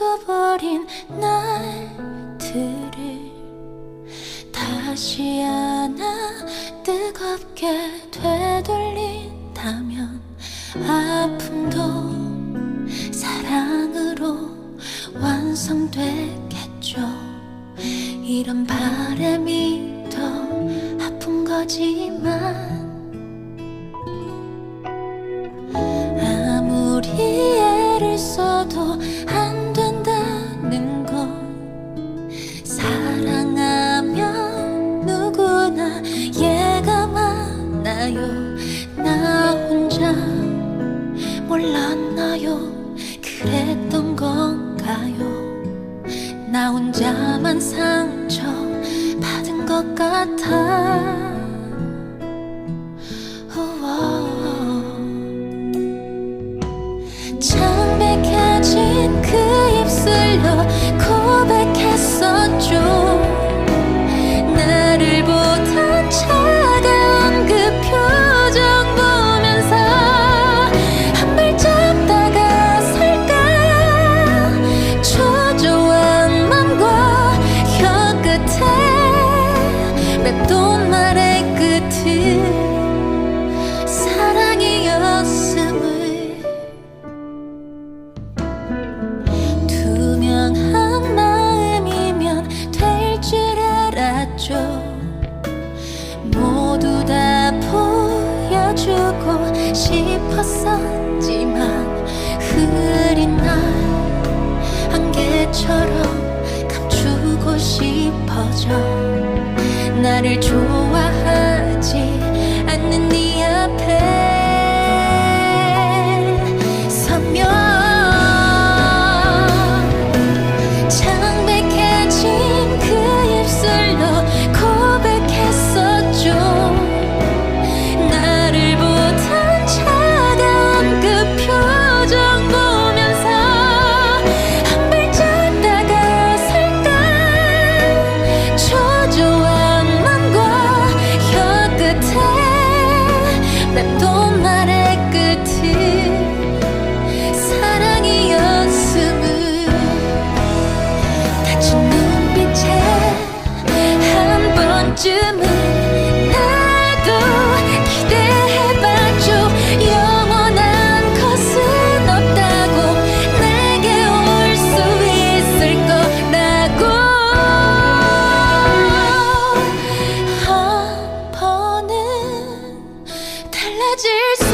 잊어버린 날들을 다시 하나 뜨겁게 되돌린다면 아픔도 사랑으로 완성되겠죠. 이런 바람이 더 아픈 거지만 아무리 애를 써도 몰랐나요? 그랬던 건가요? 나 혼자만 상처 받은 것 같아 보여주고 싶었었지만 흐린 날 안개처럼 감추고 싶어져 나를 좋아 번쯤은 나도 기대해봐줘. 영원한 것은 없다고 내게 올 수 있을 거라고. 한 번은 달라질 수